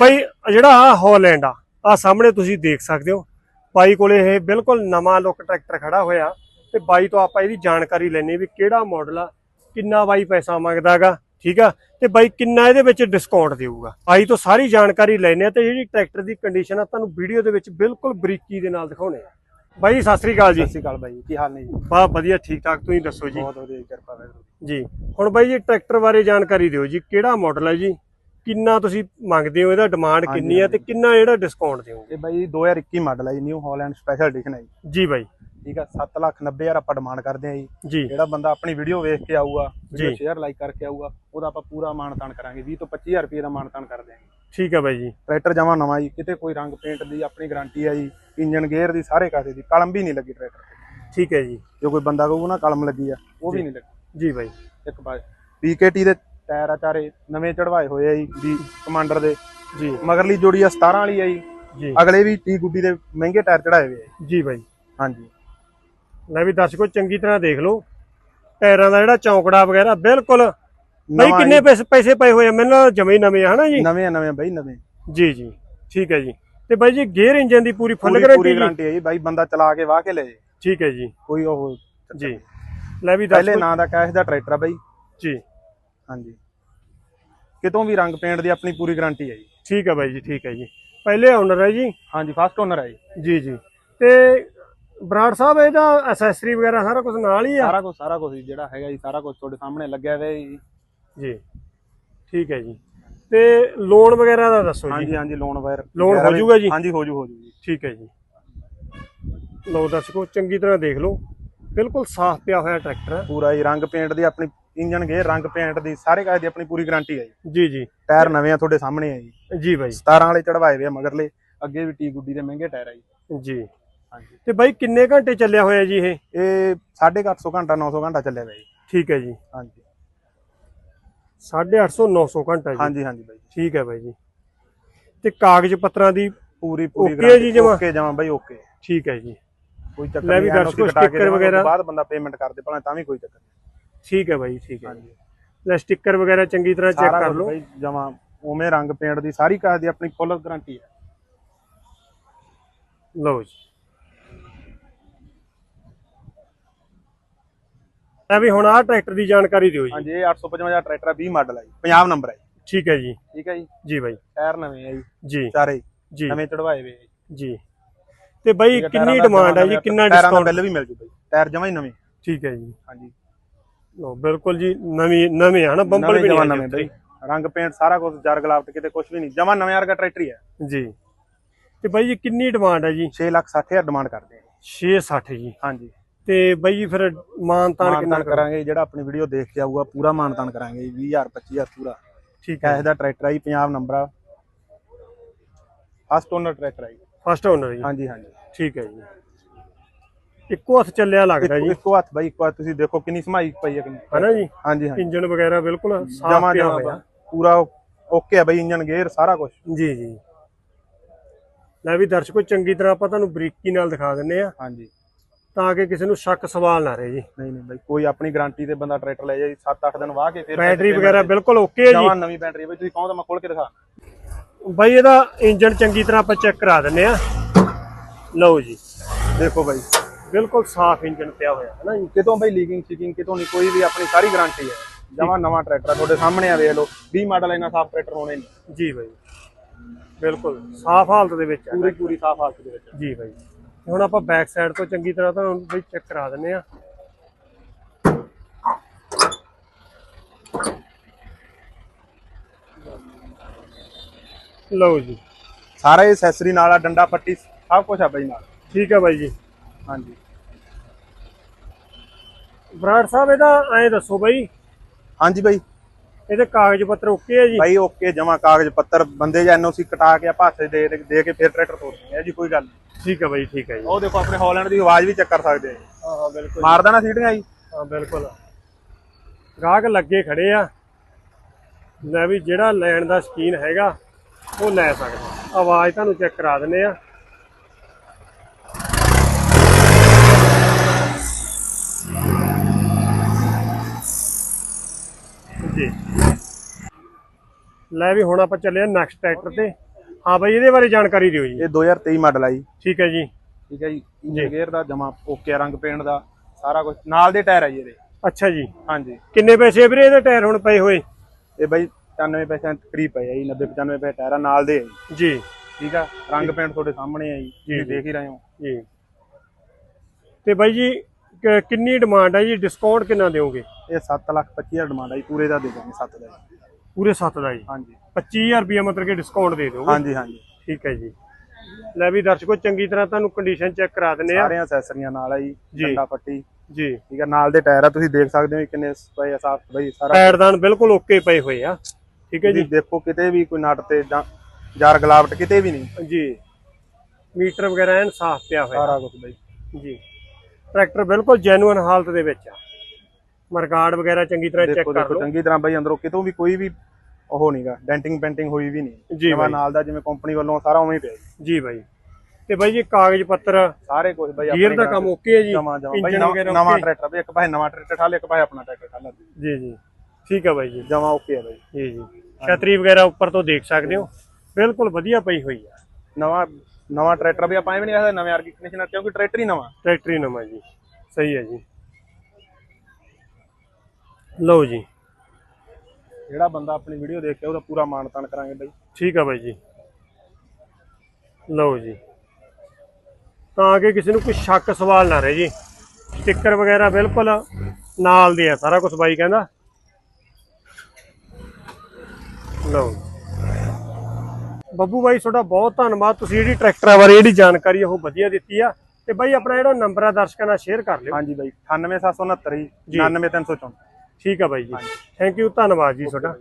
ਬਾਈ ਜਿਹੜਾ ਆ ਹਾਲੈਂਡ ਆ ਆ ਸਾਹਮਣੇ ਤੁਸੀਂ ਦੇਖ ਸਕਦੇ ਹੋ। ਬਾਈ ਕੋਲੇ ਇਹ ਬਿਲਕੁਲ ਨਵਾਂ ਲੁੱਕ ਟਰੈਕਟਰ ਖੜਾ ਹੋਇਆ ਤੇ ਬਾਈ ਤੋਂ ਆਪਾਂ ਇਹਦੀ ਜਾਣਕਾਰੀ ਲੈਣੀ ਵੀ ਕਿਹੜਾ ਮਾਡਲ ਆ ਕਿੰਨਾ ਬਾਈ ਪੈਸਾ ਮੰਗਦਾਗਾ ਠੀਕ ਆ? ਤੇ ਬਾਈ ਕਿੰਨਾ ਇਹਦੇ ਵਿੱਚ ਡਿਸਕਾਊਂਟ ਦੇਊਗਾ। ਬਾਈ ਤੋਂ ਸਾਰੀ ਜਾਣਕਾਰੀ ਲੈਣੇ ਆ ਤੇ ਜਿਹੜੀ ਟਰੈਕਟਰ ਦੀ ਕੰਡੀਸ਼ਨ ਆ ਤੁਹਾਨੂੰ ਵੀਡੀਓ ਦੇ ਵਿੱਚ ਬਿਲਕੁਲ ਬਰੀਕੀ ਦੇ ਨਾਲ ਦਿਖਾਉਣੇ ਆ। ਬਾਈ ਸਤਿ ਸ੍ਰੀ ਅਕਾਲ ਜੀ। ਸਤਿ ਸ਼੍ਰੀ ਅਕਾਲ ਬਾਈ ਕੀ ਹਾਲ ਨੇ ਜੀ? ਬਾ ਵਧੀਆ ਠੀਕ ਠਾਕ ਤੁਸੀਂ ਦੱਸੋ ਜੀ? ਬਹੁਤ ਵਧੀਆ ਕਿਰਪਾ ਵਾਹਿਗੁਰੂ। ਜੀ ਹੁਣ ਬਾਈ ਜੀ ਟਰੈਕਟਰ ਬਾਰੇ ਜਾਣਕਾਰੀ ਦਿਓ ਜੀ ਕਿਹੜਾ ਮਾਡਲ ਹੈ ਜੀ? ਕਿੰਨਾ ਤੁਸੀਂ ਮੰਗਦੇ ਹੋ? ਇਹਦਾ ਡਿਮਾਂਡ ਕਿੰਨੀ ਹੈ ਤੇ ਕਿੰਨਾ ਜਿਹੜਾ ਡਿਸਕਾਊਂਟ ਦਿਓਗੇ? ਇਹ ਬਾਈ 2021 ਮਾਡਲ ਹੈ ਜੀ ਨਿਊ ਹਾਲੈਂਡ ਸਪੈਸ਼ਲ ਐਡੀਸ਼ਨ ਹੈ ਜੀ। ਜੀ ਬਾਈ। ਠੀਕ ਆ 7 ਲੱਖ 90 ਹਜ਼ਾਰ ਆਪਾਂ ਡਿਮਾਂਡ ਕਰਦੇ ਆ ਜੀ। ਜਿਹੜਾ ਬੰਦਾ ਆਪਣੀ ਵੀਡੀਓ ਵੇਖ ਕੇ ਆਊਗਾ ਵੀਡੀਓ ਜੀ। ਸ਼ੇਅਰ ਲਾਈਕ ਕਰਕੇ ਆਊਗਾ ਉਹਦਾ ਆਪਾਂ ਪੂਰਾ ਮਾਨਤਾਨ ਕਰਾਂਗੇ 20 ਤੋਂ 25000 ਰੁਪਏ ਦਾ ਮਾਨਤਾਨ ਕਰ ਦਿਆਂਗੇ ਠੀਕ ਹੈ ਬਾਈ ਜੀ। ਟਰੈਕਟਰ ਜਮਾ ਨਵਾਂ ਜੀ ਕਿਤੇ ਕੋਈ ਰੰਗ ਪੇਂਟ ਦੀ ਆਪਣੀ ਗਾਰੰਟੀ ਹੈ ਜੀ ਇੰਜਨ ਗੇਅਰ ਦੀ ਸਾਰੇ ਕਾਸੇ ਦੀ ਕਲਮ ਵੀ ਨਹੀਂ ਲੱਗੀ ਟਰੈਕਟਰ ਤੇ। ਠੀਕ ਹੈ ਜੀ। ਜੋ ਕੋਈ ਬੰਦਾ ਕਹੂਗਾ ਨਾ ਕਲਮ ਲੱਗੀ ਆ ਉਹ ਵੀ ਨਹੀਂ ਲੱਗੀ। ਜੀ ਬਾਈ। ਇੱਕ ਬਾਈ ਪੀਕੇਟੀ ਦੇ ਟਾਇਰ ਆ ਚਾਰੇ ਨਵੇਂ ਚੜਵਾਏ ਹੋਏ ਆ ਜੀ ਵੀ ਕਮਾਂਡਰ ਦੇ। ਜੀ ਮਗਰਲੀ ਜੋੜੀ ਆ 17 ਵਾਲੀ ਆ ਜੀ। ਜੀ। ਅਗਲੇ ਵੀ ਟੀ ਗੁੱਡੀ ਦੇ ਮਹਿੰਗੇ ਟਾਇਰ ਚੜਾਏ ਹੋਏ ਆ ਜੀ। ਬਾਈ। ਹਾਂਜੀ। ਲੈ ਵੀ ਦਰਸ਼ਕੋ ਚੰਗੀ ਤਰ੍ਹਾਂ ਦੇਖ ਲਓ। ਟਾਇਰਾਂ ਦਾ ਜਿਹੜਾ ਚੌਂਕੜਾ ਵਗੈਰਾ ਬਿਲਕੁਲ। ਬਾਈ ਕਿੰਨੇ ਪੈਸੇ ਪੈਸੇ ਪਏ ਹੋਏ ਆ? ਮੈਨੂੰ ਜਮੇ ਨਵੇਂ ਆ ਹਨਾ ਜੀ? ਨਵੇਂ ਆ, ਨਵੇਂ ਬਾਈ ਨਵੇਂ। ਜੀ ਜੀ। ਠੀਕ ਹੈ ਜੀ। ਤੇ ਬਾਈ ਜੀ ਗੇਅਰ ਇੰਜਨ ਦੀ ਪੂਰੀ ਫੁੱਲ ਗਾਰੰਟੀ ਪੂਰੀ ਗਾਰੰਟੀ ਹੈ ਜੀ ਬਾਈ ਬੰਦਾ ਚਲਾ ਕੇ ਵਾਹ ਕੇ ਲੈ ਜੇ। ਠੀਕ ਹੈ ਜੀ। ਕੋਈ ਉਹ ਜੀ। ਲੈ ਵੀ ਪਹਿਲੇ ਦਰਸ਼ਕੋ ਨਾਂ ਦਾ ਕੈਸ਼ ਦਾ ਟਰੈਕਟਰ ਆ ਬਾਈ। ਜੀ। ਹਾਂਜੀ। ਕਿਤੋਂ ਵੀ ਰੰਗ ਪੇਂਟ ਦੀ ਆਪਣੀ ਪੂਰੀ ਗਾਰੰਟੀ ਹੈ ਜੀ। ਠੀਕ ਹੈ ਬਾਈ ਜੀ ਠੀਕ ਹੈ ਜੀ। ਪਹਿਲੇ ਓਨਰ ਹੈ ਜੀ? ਹਾਂਜੀ ਫਸਟ ਓਨਰ ਹੈ ਜੀ। ਜੀ ਜੀ। ਤੇ ਬਰਾੜ ਸਾਹਿਬ ਇਹਦਾ ਐਸੈਸਰੀ ਵਗੈਰਾ ਸਾਰਾ ਕੁਝ ਨਾਲ ਹੀ ਆ? ਸਾਰਾ ਕੁਝ ਸਾਰਾ ਕੁਝ ਜਿਹੜਾ ਹੈਗਾ ਜੀ ਸਾਰਾ ਕੁਝ ਤੁਹਾਡੇ ਸਾਹਮਣੇ ਲੱਗਿਆ ਹੋਇਆ ਜੀ। ਜੀ। ਠੀਕ ਹੈ ਜੀ। ਤੇ ਲੋਨ ਵਗੈਰਾ ਦਾ ਦੱਸੋ ਜੀ। ਹਾਂਜੀ ਹਾਂਜੀ ਲੋਨ ਵਾਇਰ Loan ਹੋ ਜਾਊਗਾ ਜੀ? ਹਾਂਜੀ ਹੋ ਜੂ ਹੋ ਜੂ ਜੀ। ਠੀਕ ਹੈ ਜੀ। ਲਓ ਦਰਸ਼ਕੋ ਚੰਗੀ ਤਰ੍ਹਾਂ ਦੇਖ ਲਓ। ਬਿਲਕੁਲ ਸਾਫ਼ ਪਿਆ ਹੋਇਆ ਟਰੈਕਟਰ ਹੈ। ਪੂਰਾ ਹੀ ਰੰਗ ਪੇਂਟ ਦੀ ਆਪਣੀ ਇੰਜਨ ਗੇਅਰ ਰੰਗ ਪੇਂਟ ਦੀ ਸਾਰੇ ਕਾਜ ਦੀ ਆਪਣੀ ਪੂਰੀ ਗਾਰੰਟੀ ਹੈ ਜੀ। ਜੀ ਜੀ। ਟਾਇਰ ਨਵੇਂ ਆ ਤੁਹਾਡੇ ਸਾਹਮਣੇ ਆ ਜੀ। ਜੀ ਬਾਈ। 17 ਵਾਲੇ ਚੜਵਾਏ ਹੋਏ ਆ ਮਗਰਲੇ ਅੱਗੇ ਵੀ ਟੀ ਗੁੱਡੀ ਦੇ ਮਹਿੰਗੇ ਟਾਇਰ ਆ ਜੀ। ਜੀ। ਹਾਂਜੀ। ਤੇ ਬਾਈ ਕਿੰਨੇ ਘੰਟੇ ਚੱਲਿਆ ਹੋਇਆ ਜੀ ਇਹ? ਇਹ 850 ਘੰਟਾ 900 ਘੰਟਾ ਚੱਲਿਆ ਹੋਇਆ ਜੀ। ਠੀਕ ਹੈ ਜੀ। ਹਾਂਜੀ। 850 900 ਘੰਟਾ ਜੀ। ਹਾਂਜੀ ਹਾਂਜੀ ਬਾਈ ਠੀਕ ਹੈ ਬਾਈ ਜੀ। ਤੇ ਕਾਗਜ਼ ਪੱਤਰਾਂ ਦੀ ਪੂਰੀ ਪੂਰੀ ਹੈ ਜੀ ਜਮਾਂ? ਓਕੇ ਜਮਾ ਬਾਈ ਓਕੇ। ਠੀਕ ਹੈ ਜੀ। ਕੋਈ ਚੱਕਰ ਵੀ ਨਹੀਂ ਦਰਸ਼ਕੋ, NOC ਕਟਾ ਕੇ sticker ਦੇਵਾਂਗੇ, ਵਗੈਰਾ- ਬਾਅਦ ਬੰਦਾ ਪੇਮੈਂਟ ਕਰ ਦੇ ਭਲਾ ਤਾਂ ਵੀ ਕੋਈ ਚੱਕਰ ਨਹੀਂ। ਠੀਕ ਹੈ ਬਾਈ ਠੀਕ ਹੈ। ਹਾਂਜੀ। ਲੈ ਸਟicker ਵਗੈਰਾ ਚੰਗੀ ਤਰ੍ਹਾਂ ਚੈੱਕ ਕਰ ਲਓ। ਬਾਈ ਜਮਾ ਉਵੇਂ ਰੰਗ ਪੇਂਟ ਦੀ ਸਾਰੀ ਕਾਜ ਦੀ ਆਪਣੀ ਫੁੱਲ ਗਾਰੰਟੀ ਹੈ। ਲਓ ਜੀ। ਲੈ ਵੀ ਹੁਣ ਆਹ ਟਰੈਕਟਰ ਦੀ ਜਾਣਕਾਰੀ ਦਿਓ ਜੀ। ਹਾਂਜੀ ਇਹ 855 ਦਾ ਟਰੈਕਟਰ ਆ 20 ਮਾਡਲ ਹੈ ਜੀ। ਪੰਜਾਬ ਨੰਬਰ ਹੈ ਜੀ। ਠੀਕ ਹੈ ਜੀ। ਠੀਕ ਹੈ ਜੀ। ਜੀ ਬਾਈ। ਟਾਇਰ ਨਵੇਂ ਆ ਜੀ। ਜੀ। ਚਾਰੇ। ਜੀ। ਨਵੇਂ ਚੜਵਾਏ ਹੋਏ ਆ ਜੀ। ਤੇ ਬਾਈ ਕਿੰਨੀ ਡਿਮਾਂਡ ਹੈ ਜੀ? ਕਿੰਨਾ ਡਿਸਕਾਊਂਟ ਬਿੱਲ ਵੀ ਮਿਲ ਜੂ ਬਾਈ। ਟਾਇਰ ਜਮਾ ਹੀ ਨਵੇਂ। ਠੀਕ ਹੈ ਜੀ। ਹਾਂਜੀ। ਲਓ ਬਿਲਕੁਲ ਜੀ ਨਵੀਂ ਨਵੇਂ ਹਨ ਬੰਬਲ ਨਵੇਂ ਵੀ ਨਹੀਂ ਨਵੇਂ ਬਾਈ। ਰੰਗ ਪੇਂਟ ਸਾਰਾ ਕੁਝ ਜਰ ਗਲਾਫਟ ਕਿਤੇ ਕੁਝ ਵੀ ਨਹੀਂ। ਜਮਾ ਨਵੇਂ ਵਰਗਾ ਟਰੈਕਟਰ ਹੀ ਹੈ। ਜੀ। ਤੇ ਬਾਈ ਜੀ ਕਿੰਨੀ ਡਿਮਾਂਡ ਹੈ ਜੀ? 6 ਲੱਖ 60 ਹਜ਼ਾਰ ਡਿਮਾਂਡ ਕਰਦੇ ਆ। ਜੀ। 660 ਜੀ। ਹਾਂਜੀ। ਤੇ ਬਾਈ ਜੀ ਫਿਰ ਮਾਨਤਾਨ ਕਿੰਨਾ ਕਰਾਂਗੇ? ਜਿਹੜਾ ਆਪਣੀ ਵੀਡੀਓ ਦੇਖ ਕੇ ਆਊਗਾ ਪੂਰਾ ਮਾਨਤਾਨ ਕਰਾਂਗੇ ਜੀ 20000 25000 ਪੂਰਾ। ਠੀਕ ਹੈ। ਕੈਸ਼ ਦਾ ਟਰੈਕਟਰ ਆ ਜੀ ਪੰਜਾਬ ਨੰਬਰ ਆ। ਫਸਟ ਓਨਰ ਟਰੈਕਟਰ ਆ ਜੀ। ਫਸਟ ਓਨਰ ਜੀ। ਹਾਂਜੀ ਹਾਂਜੀ। ਠੀਕ ਹੈ ਜੀ। ਇੱਕੋ ਹੱਥ ਚੱਲਿਆ ਲੱਗਦਾ ਜੀ। ਇੱਕੋ ਹੱਥ ਬਾਈ ਇੱਕੋ ਹੱਥ ਤੁਸੀਂ ਦੇਖੋ ਕਿੰਨੀ ਸਮਾਈ ਪਈ ਹੈ ਕਿੰਨੀ। ਹਨਾ ਜੀ? ਹਾਂਜੀ ਹਾਂਜੀ। ਇੰਜਨ ਵਗੈਰਾ ਬਿਲਕੁਲ ਸਾਫ਼ ਪਿਆ ਹੋਇਆ। ਪੂਰਾ ਓਕੇ ਆ ਬਾਈ ਇੰਜਨ ਗੇਅਰ ਸਾਰਾ ਕੁਝ ਜੀ ਜੀ। ਲੈ ਵੀ ਦਰਸ਼ਕੋ ਚੰਗੀ ਤਰ੍ਹਾਂ ਆਪਾਂ ਤੁਹਾਨੂੰ ਬਰੀਕੀ ਨਾਲ ਦਿਖਾ ਦਿੰਨੇ ਆ। ਹਾਂਜੀ। ਤਾਂ ਕਿ ਕਿਸੇ ਨੂੰ ਸ਼ੱਕ ਸਵਾਲ ਨਾ ਰਹੇ ਜੀ। ਨਹੀਂ ਨਹੀਂ ਬਾਈ ਕੋਈ ਆਪਣੀ ਗਾਰੰਟੀ ਤੇ ਬੰਦਾ ਟਰੈਕਟਰ ਲੈ ਜਾਏ 7-8 ਦਿਨ ਵਾਹ ਕੇ ਫਿਰ ਬੈਟਰੀ ਵਗੈਰਾ ਬਿਲਕੁਲ ਓਕੇ ਹੈ ਜਮਾ ਨਵੀਂ ਬੈਟਰੀ ਬਾਈ ਤੁਸੀਂ ਕਹੋ ਤਾਂ ਮੈਂ ਖੋਲ ਕੇ ਦਿਖਾ। ਜੀ ਬਾਈ ਇਹਦਾ ਇੰਜਨ ਚੰਗੀ ਤਰ੍ਹਾਂ ਆਪਾਂ ਚੈੱਕ ਕਰਾ ਦਿੰਨੇ ਆ। ਲਓ ਜੀ। ਦੇਖੋ ਬਾਈ। ਬਿਲਕੁਲ ਸਾਫ਼ ਇੰਜਨ ਪਿਆ ਹੋਇਆ ਹੈ ਨਾ ਜੀ? ਕਿਤੋਂ ਬਾਈ ਲੀਕਿੰਗ ਸ਼ੀਕਿੰਗ ਕਿਤੋਂ ਨਹੀਂ ਕੋਈ ਵੀ ਆਪਣੀ ਸਾਰੀ ਗਾਰੰਟੀ ਹੈ। ਜਮਾ ਨਵਾਂ ਟਰੈਕਟਰ ਆ ਤੁਹਾਡੇ ਸਾਹਮਣੇ ਆ ਵੇਖ ਲਓ। 20 ਮਾਡਲ ਇੰਨਾ ਸਾਫ਼ ਟਰੈਕਟਰ ਹੋਣੇ ਨਹੀਂ। ਜੀ ਬਾਈ ਬਿਲਕੁਲ ਸਾਫ਼ ਹਾਲਤ ਦੇ ਵਿੱਚ ਹੈ ਪੂਰੀ ਪੂਰੀ ਸਾਫ਼ ਹਾਲਤ ਦੇ ਵਿੱਚ ਜੀ ਬਾਈ ਹੁਣ ਆਪਾਂ ਬੈਕ ਸਾਈਡ ਤੋਂ ਚੰਗੀ ਤਰ੍ਹਾਂ ਤੁਹਾਨੂੰ ਬਈ ਚੈੱਕ ਕਰਾ ਦਿੰਨੇ ਆ ਲਓ ਜੀ। ਸਾਰਾ ਇਹ ਐਕਸੈਸਰੀ ਨਾਲ ਆ ਡੰਡਾ ਪੱਟੀ ਸਭ ਕੁਝ ਆ ਬਾਈ ਨਾਲ। ਠੀਕ ਹੈ ਬਾਈ ਜੀ। ਹਾਂਜੀ। ਬਰਾੜ ਸਾਹਿਬ ਇਹਦਾ ਐਂ ਦੱਸੋ ਬਾਈ। ਹਾਂਜੀ ਬਾਈ। ਇਹਦੇ ਕਾਗਜ਼ ਪੱਤਰ ਓਕੇ ਹੈ ਜੀ? ਬਾਈ ਓਕੇ ਜਮਾ ਕਾਗਜ਼ ਪੱਤਰ। ਬੰਦੇ ਜਾਂ ਐਨਓਸੀ ਕਟਾ ਕੇ ਆਪਾਂ ਹੱਥ ਦੇ ਦੇ ਕੇ ਫਿਰ ਟਰੈਕਟਰ ਤੋੜਦੇ ਆ ਜੀ ਕੋਈ ਗੱਲ ਨਹੀਂ। ਠੀਕ ਹੈ ਬਾਈ ਠੀਕ ਹੈ ਜੀ। ਉਹ ਦੇਖੋ ਆਪਣੇ ਹਾਲੈਂਡ ਦੀ ਆਵਾਜ਼ ਵੀ ਚੈੱਕ ਕਰ ਸਕਦੇ ਆ। ਜੀ। ਹਾਂ ਹਾਂ ਬਿਲਕੁਲ। ਮਾਰਦਾ ਨਾ ਸੀਟੀਆਂ ਜੀ। ਹਾਂ ਬਿਲਕੁਲ। ਗਾਹਕ ਲੱਗੇ ਖੜੇ ਆ। ਲੈ ਵੀ ਜਿਹੜਾ ਲੈਣ ਦਾ ਸ਼ਕੀਨ ਹੈਗਾ ਉਹ ਲੈ ਸਕਦਾ। ਆਵਾਜ਼ ਤੁਹਾਨੂੰ ਚੈੱਕ ਕਰਾ ਦਿੰਨੇ ਆ। ਲੈ ਵੀ ਹੁਣ ਆਪਾਂ ਚੱਲੇ ਆ ਨੈਕਸਟ ਟਰੈਕਟਰ ਤੇ। ਹਾਂ ਬਾਈ ਇਹਦੇ ਬਾਰੇ ਜਾਣਕਾਰੀ ਦਿਓ ਜੀ। ਇਹ 2023 ਮਾਡਲ ਆ ਜੀ। ਠੀਕ ਹੈ ਜੀ। ਠੀਕ ਹੈ ਜੀ। ਇੰਜਨ ਗੇਅਰ ਦਾ ਜਮਾ ਓਕੇ ਰੰਗ ਪੇਂਟ ਦਾ ਸਾਰਾ ਕੁਝ ਨਾਲ ਦੇ ਟਾਇਰ ਆ ਜੀ ਇਹਦੇ। ਅੱਛਾ ਜੀ। ਹਾਂਜੀ। ਕਿੰਨੇ ਪੈਸੇ ਵੀਰੇ ਇਹਦੇ ਟਾਇਰ ਹੁਣ ਪਏ ਹੋਏ? ਇਹ ਬਾਈ 95% ਕਰੀਬ ਪਏ ਆ ਜੀ 90 95 ਪੈਸੇ ਟਾਇਰ ਆ ਨਾਲ ਦੇ ਆ ਜੀ। ਜੀ। ਠੀਕ ਆ? ਰੰਗ ਪੇਂਟ ਤੁਹਾਡੇ ਸਾਹਮਣੇ ਆ ਜੀ। ਤੁਸੀਂ ਦੇਖ ਹੀ ਰਹੇ ਹੋ। ਜੀ। ਤੇ ਬਾਈ ਜੀ ਕਿੰਨੀ ਡਿਮਾਂਡ ਹੈ ਜੀ? ਡਿਸਕਾਊਂਟ ਕਿੰਨਾ ਦਿਓਗੇ? ਇਹ 7 ਲੱਖ 25 ਹਜ਼ਾਰ ਡਿਮਾਂਡ ਆ ਜੀ ਪੂਰੇ ਦਾ ਦੇ ਦਾਂਗੇ 7 ਦਾ। ਪੂਰੇ 7 ਦਾ ਜੀ। ਹਾਂਜੀ। 25000 ਰੁਪਏ ਮਤਲਬ ਕਿ ਡਿਸਕਾਊਂਟ ਦੇ ਦਿਓਗੇ ਹਾਂਜੀ ਹਾਂਜੀ। ਠੀਕ ਹੈ ਜੀ। ਲੈ ਵੀ ਦਰਸ਼ਕੋ ਚੰਗੀ ਤਰ੍ਹਾਂ ਤੁਹਾਨੂੰ ਕੰਡੀਸ਼ਨ ਚੈੱਕ ਕਰਾ ਦਿੰਨੇ ਆ। ਸਾਰੀਆਂ ਅਸੈਸਰੀਆਂ ਨਾਲ ਆ ਜੀ। ਡੰਡਾ ਫੱਟੀ। ਜੀ। ਠੀਕ ਆ ਨਾਲ ਦੇ ਟਾਇਰ ਆ ਤੁਸੀਂ ਦੇਖ ਸਕਦੇ ਹੋ ਕਿੰਨੇ ਪਏ ਆ ਸਾਫ਼ ਬਈ ਸਾਰਾ। ਪੈਰਦਾਨ ਬਿਲਕੁਲ ਓਕੇ ਪਏ ਹੋਏ ਆ। ਠੀਕ ਹੈ ਜੀ। ਦੇਖੋ ਕਿਤੇ ਵੀ ਕੋਈ ਨਟ ਤੇ ਜਾਂ ਜਾਰ ਗਲਾਵਟ ਕਿਤੇ ਵੀ ਨਹੀਂ। ਜੀ। ਮੀਟਰ ਵਗੈਰਾ ਐਨ ਸਾਫ਼ ਪਿਆ ਹੋਇਆ। ਸਾਰਾ ਕੁਝ ਬਈ। ਜੀ। ਟਰੈਕਟਰ ਬਿਲਕੁਲ ਜੈਨੂਇਨ ਹਾਲਤ ਦੇ ਵਿੱਚ ਆ। ਮਰਗਾੜ ਵਗੈਰਾ ਚੰਗੀ ਤਰ੍ਹਾਂ ਚੈੱਕ ਦੇਖੋ ਕਰ ਦੇਖੋ ਲਓ। ਚੰਗੀ ਤਰ੍ਹਾਂ ਬਈ ਅੰਦਰੋਂ ਕਿਤੋਂ ਵੀ ਕੋਈ ਵੀ ਉਹ ਨਹੀਂਗਾ ਡੈਂਟਿੰਗ ਪੈਂਟਿੰਗ ਹੋਈ ਵੀ ਨਹੀਂ। ਜੀ ਬਾਈ। ਨਾਲ ਦਾ ਜਿਵੇਂ ਕੰਪਨੀ ਵੱਲੋਂ ਸਾਰਾ ਉਵੇਂ ਹੀ ਪਿਆ ਜੀ। ਜੀ ਬਾਈ। ਤੇ ਬਾਈ ਜੀ ਕਾਗਜ਼ ਪੱਤਰ ਸਾਰੇ ਕੁਝ ਬਈ ਗੀਅਰ ਦਾ ਕੰਮ ਓਕੇ ਹੈ ਜੀ? ਜਮਾ ਜਮਾ ਬਈ ਇੰਜਨ ਵਗੈਰਾ ਨਵਾਂ okay? ਟਰੈਕਟਰ ਬਈ ਇੱਕ ਪਾਸੇ ਨਵਾਂ ਟਰੈਕਟਰ ਠਾ ਲਿਆ ਇੱਕ ਪਾਸੇ ਆਪਣਾ ਟਰੈਕਟਰ ਠਾ ਲਿਆ। ਜੀ ਜੀ। ਠੀਕ ਹੈ ਬਾਈ ਜੀ। ਜਮਾ ਓਕੇ ਹੈ ਬਈ। ਜੀ ਜੀ। ਛਤਰੀ ਵਗੈਰਾ ਉੱਪਰ ਤੋਂ ਦੇਖ ਸਕਦੇ ਹੋ। ਬਿਲਕੁਲ ਵਧੀਆ ਪਈ ਹੋਈ ਆ ਨਵਾਂ ਨਵਾਂ ਟਰੈਕਟਰ ਵੀ ਆਪਾਂ ਐਵੇਂ ਨਹੀਂ ਕਹਿੰਦੇ ਨਵੇਂ ਆਰਗੀ ਕੰਡੀਸ਼ਨਰ ਕਿਉਂਕਿ ਟਰੈਕਟਰ ਹੀ ਨਵਾਂ। ਟਰੈਕਟਰ ਹੀ ਨਵਾਂ ਜੀ। ਸਹੀ ਹੈ ਜੀ। ਲਓ ਜੀ। ਜਿਹੜਾ ਬੰਦਾ ਆਪਣੀ ਵੀਡੀਓ ਦੇਖ ਕੇ ਉਹਦਾ ਪੂਰਾ ਮਾਣ ਤਾਣ ਕਰਾਂਗੇ ਬਾਈ। ਠੀਕ ਆ ਬਾਈ ਜੀ। ਲਓ ਜੀ। ਤਾਂ ਕਿ ਕਿਸੇ ਨੂੰ ਕੋਈ ਸ਼ੱਕ ਸਵਾਲ ਨਾ ਰਹੇ ਜੀ। ਸਟicker ਵਗੈਰਾ ਬਿਲਕੁਲ ਨਾਲ ਦੇ ਆ ਸਾਰਾ ਕੁਝ ਬਾਈ ਕਹਿੰਦਾ। ਲਓ ਬੱਬੂ ਬਾਈ ਤੁਹਾਡਾ ਬਹੁਤ ਧੰਨਵਾਦ। ਤੁਸੀਂ ਜਿਹੜੀ ਟਰੈਕਟਰਾਂ ਬਾਰੇ ਜਿਹੜੀ ਜਾਣਕਾਰੀ ਉਹ ਵਧੀਆ ਦਿੱਤੀ ਆ। ਤੇ ਬਾਈ ਆਪਣਾ ਜਿਹੜਾ ਨੰਬਰ ਆ ਦਰਸ਼ਕਾਂ ਨਾਲ ਸ਼ੇਅਰ ਕਰ ਲਿਓ। ਹਾਂਜੀ ਬਾਈ 98769 99364 ਠੀਕ ਆ ਬਾਈ ਜੀ। ਥੈਂਕ ਯੂ ਧੰਨਵਾਦ ਜੀ ਤੁਹਾਡਾ।